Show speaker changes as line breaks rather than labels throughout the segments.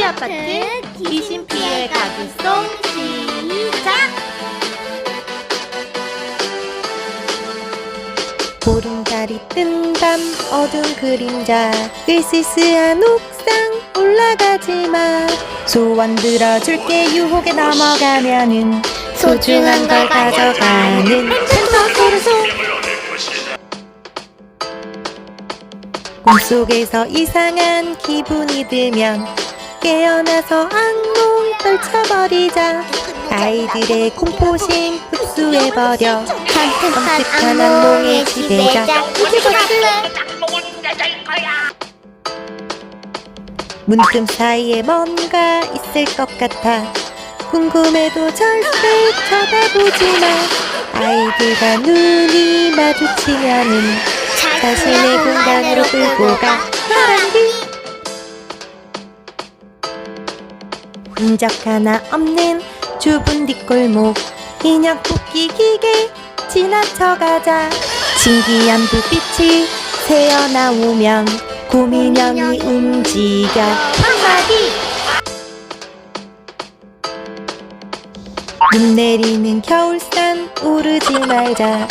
우리 아파트 귀신 피해 가구송 시작!
보름달이 뜬 밤 어두운 그림자 으스스한 옥상 올라가지마 소원 들어줄게 유혹에 넘어가면은 소중한 걸 가져가는 센터 소르소 꿈속에서 이상한 기분이 들면 깨어나서 악몽 떨쳐버리자. 아이들의 공포심 흡수해버려.
산뜻한
악몽의 지배자. 문틈 사이에 뭔가 있을 것 같아. 궁금해도 절대 쳐다보지 마. 아이들과 눈이 마주치면은 자신의 공간으로 끌고 가 흔적 하나 없는 좁은 뒷골목. 인형 뽑기 기계 지나쳐가자. 신기한 불빛이 새어나오면 곰인형이 움직여. 한마디! 눈 내리는 겨울산 오르지 말자.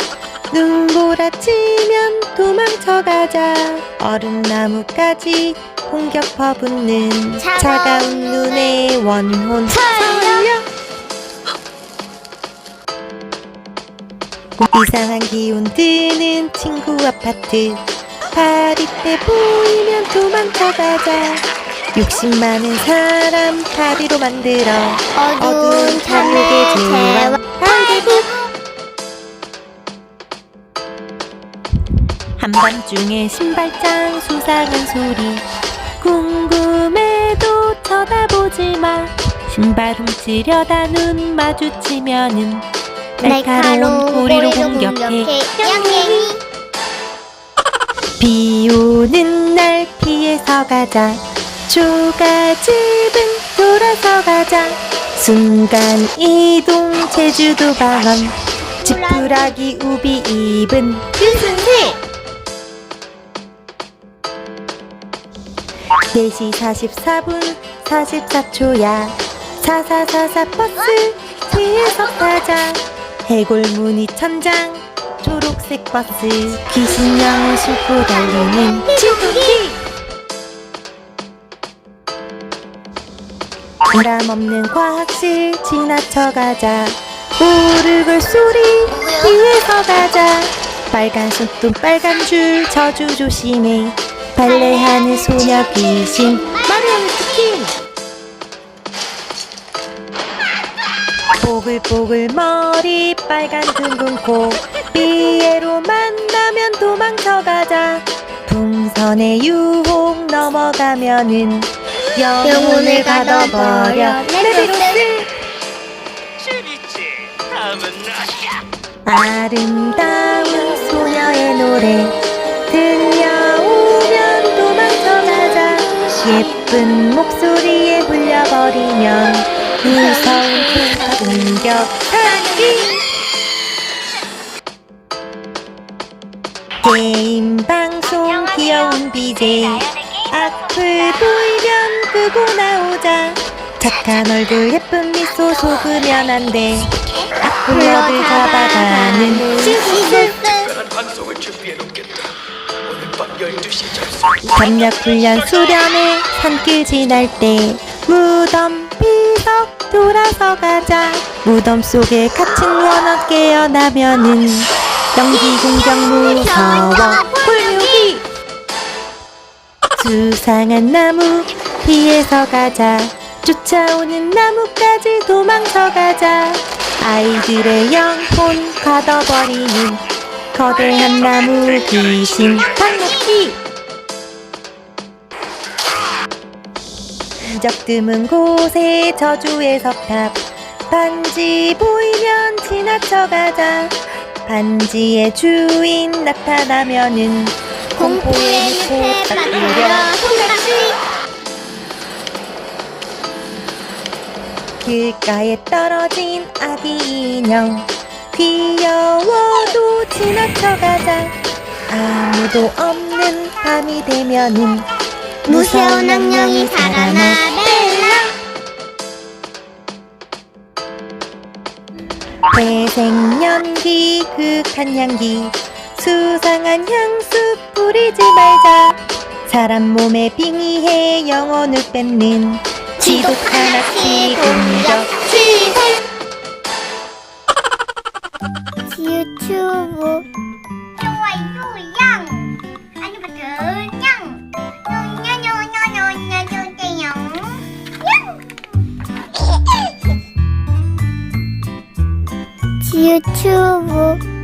눈 몰아치면 도망쳐가자. 얼음나무까지 공격 퍼붓는 차가운 눈의 원혼. 살려 이상한 기운 드는 친구 아파트. 파리 때 보이면 도망쳐가자. 욕심 많은 사람 다리로 만들어. 어두운 잠옥의 제왕. 알게부 한밤중에 신발장 수상한 소리 궁금해도 쳐다보지 마 신발 훔치려다 눈 마주치면은 날카로운 꼬리로 공격해.
양갱이.
비 오는 날 피해서 가자. 조가집은 돌아서 가자. 순간 이동 제주도 방언. 지푸라기 우비 입은
윤순세
4시 44분 44초야. 4444 버스 뒤에서 타자. 해골무늬 천장 초록색 버스. 귀신형을 싣고 달리는
지도기.
보람 없는 과학실 지나쳐 가자. 오르골 소리 뒤에서 가자. 빨간 손톱 빨간 줄 저주 조심해 발레하는 소녀 귀신
마리아는 치킨.
보글보글 머리 빨간 둥근 코. 삐에로 만나면 도망쳐가자. 풍선의 유혹 넘어가면은 영혼을 가둬버려. 레비로스. 아름다운 소녀 예쁜 목소리에 홀려버리면 무서운 공격 사기. 게임 방송 귀여운 BJ 악플 보이면 끄고 나오자. 착한 얼굴 예쁜 미소 속으면 안돼. 악플러들 잡아가는
특별한 방송을 준비해 12시 접수.
담력 훈련 수련회 산길 지날 때 무덤 비석 돌아서 가자. 무덤 속에 갇힌 원어 깨어나면은 연기 공격 무서워. 홀묘기 수상한 나무 피해서 가자. 쫓아오는 나무까지 도망쳐 가자. 아이들의 영혼 가둬버리는 거대한 나무 귀신. 방귀 흔적 드문 곳에 저주의 석탑. 반지 보이면 지나쳐가자. 반지의 주인 나타나면은 공포의 늪에 빠뜨려. 길가에 떨어진 아기 인형. 귀여워 지나쳐가자. 아무도 없는 밤이 되면은
무서운 악령이 살아나 벨라.
대생연기 극한 향기 수상한 향수 뿌리지 말자. 사람 몸에 빙의해 영혼을 뺏는 지독 하나씩 공격 시세
유튜브.
좋아요랑 아니 버튼냥 냥냥냥냥냥 주세요.
유튜브